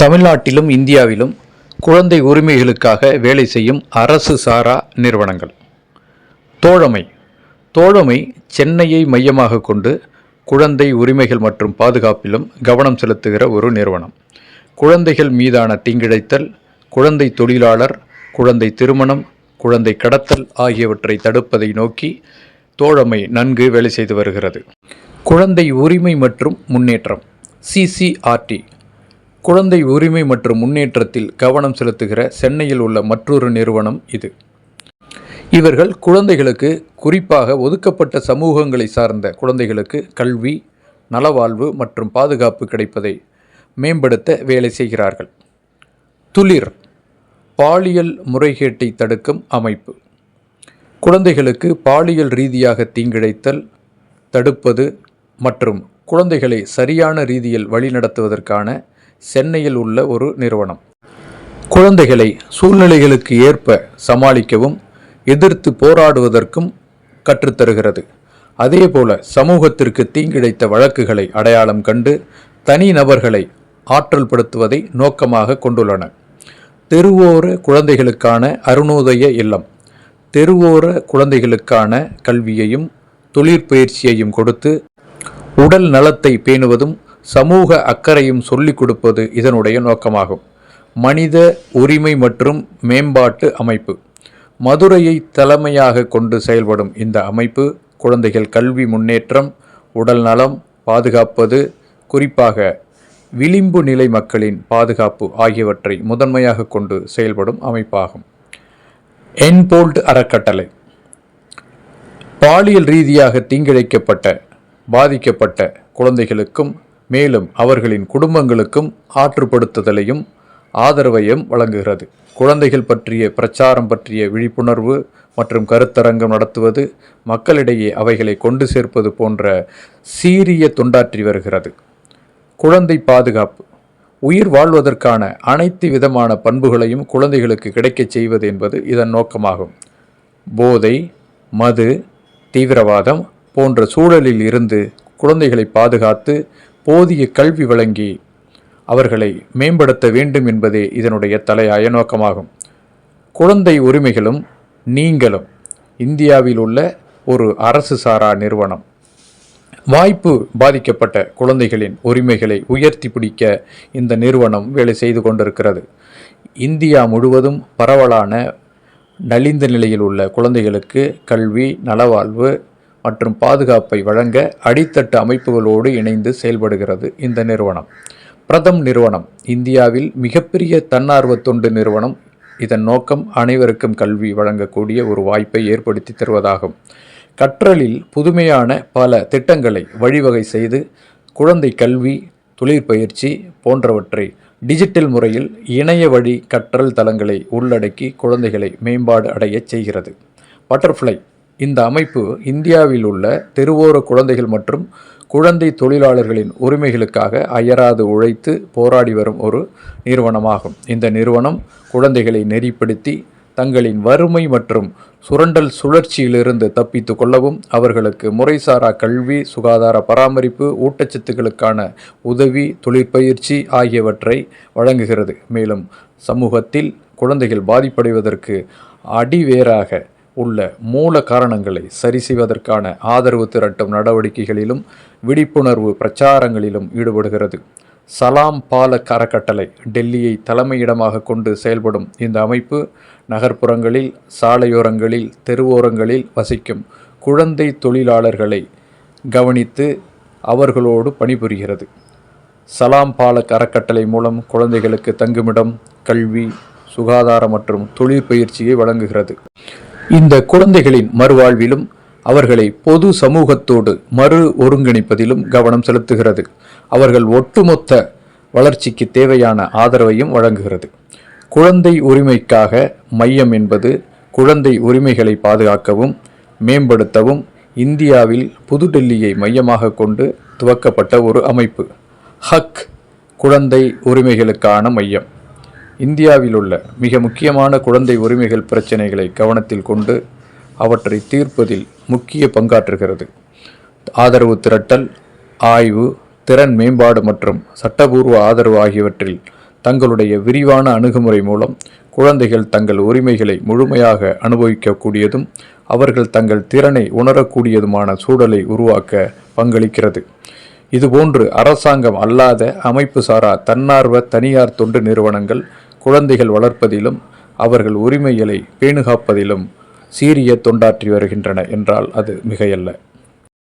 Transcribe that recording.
தமிழ்நாட்டிலும் இந்தியாவிலும் குழந்தை உரிமைகளுக்காக வேலை செய்யும் அரசு சாரா நிறுவனங்கள். தோழமை. தோழமை சென்னையை மையமாக கொண்டு குழந்தை உரிமைகள் மற்றும் பாதுகாப்பிலும் கவனம் செலுத்துகிற ஒரு நிறுவனம். குழந்தைகள் மீதான தீங்கிழைத்தல் குழந்தை தொழிலாளர் குழந்தை திருமணம் குழந்தை கடத்தல் ஆகியவற்றை தடுப்பதை நோக்கி தோழமை நன்கு வேலை செய்து வருகிறது. குழந்தை உரிமை மற்றும் முன்னேற்றம். சிசிஆர்டி குழந்தை உரிமை மற்றும் முன்னேற்றத்தில் கவனம் செலுத்துகிற சென்னையில் உள்ள மற்றொரு நிறுவனம் இது. இவர்கள் குழந்தைகளுக்கு குறிப்பாக ஒதுக்கப்பட்ட சமூகங்களை சார்ந்த குழந்தைகளுக்கு கல்வி நலவாழ்வு மற்றும் பாதுகாப்பு கிடைப்பதை மேம்படுத்த வேலை செய்கிறார்கள். துளிர் பாலியல் முறைகேட்டை தடுக்கும் அமைப்பு. குழந்தைகளுக்கு பாலியல் ரீதியாக தீங்கிழைத்தல் தடுப்பது மற்றும் குழந்தைகளை சரியான ரீதியில் வழிநடத்துவதற்கான சென்னையில் உள்ள ஒரு நிறுவனம். குழந்தைகளை சூழ்நிலைகளுக்கு ஏற்ப சமாளிக்கவும் எதிர்த்து போராடுவதற்கும் கற்றுத்தருகிறது. அதேபோல சமூகத்திற்கு தீங்கிழைத்த வழக்குகளை அடையாளம் கண்டு தனி நபர்களை ஆற்றல் படுத்துவதை நோக்கமாக கொண்டுள்ளன. தெருவோர குழந்தைகளுக்கான அருணோதய இல்லம். தெருவோர குழந்தைகளுக்கான கல்வியையும் தொழிற்பயிற்சியையும் கொடுத்து உடல் நலத்தை பேணுவதும் சமூக அக்கறையும் சொல்லிக் கொடுப்பது இதனுடைய நோக்கமாகும். மனித உரிமை மற்றும் மேம்பாட்டு அமைப்பு. மதுரையை தலைமையாக கொண்டு செயல்படும் இந்த அமைப்பு குழந்தைகள் கல்வி முன்னேற்றம் உடல் நலம் பாதுகாப்பது குறிப்பாக விளிம்பு நிலை மக்களின் பாதுகாப்பு ஆகியவற்றை முதன்மையாக கொண்டு செயல்படும் அமைப்பாகும். என்போல்ட் அறக்கட்டளை. பாலியல் ரீதியாக தீங்கிழைக்கப்பட்ட பாதிக்கப்பட்ட குழந்தைகளுக்கும் மேலும் அவர்களின் குடும்பங்களுக்கும் ஆற்றுப்படுத்துதலையும் ஆதரவையும் வழங்குகிறது. குழந்தைகள் பற்றிய பிரச்சாரம் பற்றிய விழிப்புணர்வு மற்றும் கருத்தரங்கம் நடத்துவது மக்களிடையே அவைகளை கொண்டு சேர்ப்பது போன்ற சீரிய தொண்டாற்றி வருகிறது. குழந்தை பாதுகாப்பு. உயிர் வாழ்வதற்கான அனைத்து விதமான பண்புகளையும் குழந்தைகளுக்கு கிடைக்கச் செய்வது என்பது இதன் நோக்கமாகும். போதை மது தீவிரவாதம் போன்ற சூழலில் இருந்து குழந்தைகளை பாதுகாத்து போதிய கல்வி வழங்கி அவர்களை மேம்படுத்த வேண்டும் என்பதே இதனுடைய தலையாய நோக்கமாகும். குழந்தை உரிமைகளும் நீங்களும் இந்தியாவில் உள்ள ஒரு அரசு சாரா நிறுவனம். வாய்ப்பு பாதிக்கப்பட்ட குழந்தைகளின் உரிமைகளை உயர்த்தி பிடிக்க இந்த நிறுவனம் வேலை செய்து கொண்டிருக்கிறது. இந்தியா முழுவதும் பரவலான நலிந்த நிலையில் உள்ள குழந்தைகளுக்கு கல்வி நலவாழ்வு மற்றும் பாதுகாப்பை வழங்க அடித்தட்டு அமைப்புகளோடு இணைந்து செயல்படுகிறது இந்த நிறுவனம். பிரதம் நிறுவனம் இந்தியாவில் மிகப்பெரிய தன்னார்வ தொண்டு நிறுவனம். இதன் நோக்கம் அனைவருக்கும் கல்வி வழங்கக்கூடிய ஒரு வாய்ப்பை ஏற்படுத்தி தருவதாகும். கற்றலில் புதுமையான பல திட்டங்களை வழிவகை செய்து குழந்தை கல்வி தொழிற்பயிற்சி போன்றவற்றை டிஜிட்டல் முறையில் இணைய வழி கற்றல் தளங்களை உள்ளடக்கி குழந்தைகளை மேம்பாடு அடையச் செய்கிறது. பட்டர்ஃப்ளை இந்த அமைப்பு இந்தியாவில் உள்ள தெருவோர குழந்தைகள் மற்றும் குழந்தை தொழிலாளர்களின் உரிமைகளுக்காக அயராது உழைத்து போராடி வரும் ஒரு நிறுவனமாகும். இந்த நிறுவனம் குழந்தைகளை நெறிப்படுத்தி தங்களின் வறுமை மற்றும் சுரண்டல் சுழற்சியிலிருந்து தப்பித்து கொள்ளவும் அவர்களுக்கு முறைசாரா கல்வி சுகாதார பராமரிப்பு ஊட்டச்சத்துக்களுக்கான உதவி தொழிற்பயிற்சி ஆகியவற்றை வழங்குகிறது. மேலும் சமூகத்தில் குழந்தைகள் பாதிப்படைவதற்கு அடிவேராக உள்ள மூல காரணங்களை சரி செய்வதற்கான ஆதரவு திரட்டும் நடவடிக்கைகளிலும் விழிப்புணர்வு பிரச்சாரங்களிலும் ஈடுபடுகிறது. சலாம் பாலக் அறக்கட்டளை டெல்லியை தலைமையிடமாக கொண்டு செயல்படும் இந்த அமைப்பு நகர்ப்புறங்களில் சாலையோரங்களில் தெருவோரங்களில் வசிக்கும் குழந்தை தொழிலாளர்களை கவனித்து அவர்களோடு பணிபுரிகிறது. சலாம் பாலக் அறக்கட்டளை மூலம் குழந்தைகளுக்கு தங்குமிடம் கல்வி சுகாதார மற்றும் தொழிற்பயிற்சியை வழங்குகிறது. இந்த குழந்தைகளின் மறுவாழ்விலும் அவர்களை பொது சமூகத்தோடு மறு ஒருங்கிணைப்பதிலும் கவனம் செலுத்துகிறது. அவர்கள் ஒட்டுமொத்த வளர்ச்சிக்கு தேவையான ஆதரவையும் வழங்குகிறது. குழந்தை உரிமைக்காக மையம் என்பது குழந்தை உரிமைகளை பாதுகாக்கவும் மேம்படுத்தவும் இந்தியாவில் புதுடெல்லியை மையமாக கொண்டு துவக்கப்பட்ட ஒரு அமைப்பு. ஹக் குழந்தை உரிமைகளுக்கான மையம். இந்தியாவில் உள்ள மிக முக்கியமான குழந்தை உரிமைகள் பிரச்சினைகளை கவனத்தில் கொண்டு அவற்றை தீர்ப்பதில் முக்கிய பங்காற்றுகிறது. ஆதரவு திரட்டல் ஆய்வு திறன் மேம்பாடு மற்றும் சட்டபூர்வ ஆதரவு ஆகியவற்றில் தங்களுடைய விரிவான அணுகுமுறை மூலம் குழந்தைகள் தங்கள் உரிமைகளை முழுமையாக அனுபவிக்கக்கூடியதும் அவர்கள் தங்கள் திறனை உணரக்கூடியதுமான சூழலை உருவாக்க பங்களிக்கிறது. இதுபோன்று அரசாங்கம் அல்லாத அமைப்பு சாரா தன்னார்வ தனியார் தொண்டு நிறுவனங்கள் குழந்தைகள் வளர்ப்பதிலும் அவர்கள் உரிமைகளை பேணுகாப்பதிலும் சீரிய தொண்டாற்றி வருகின்றன என்றால் அது மிகையல்ல.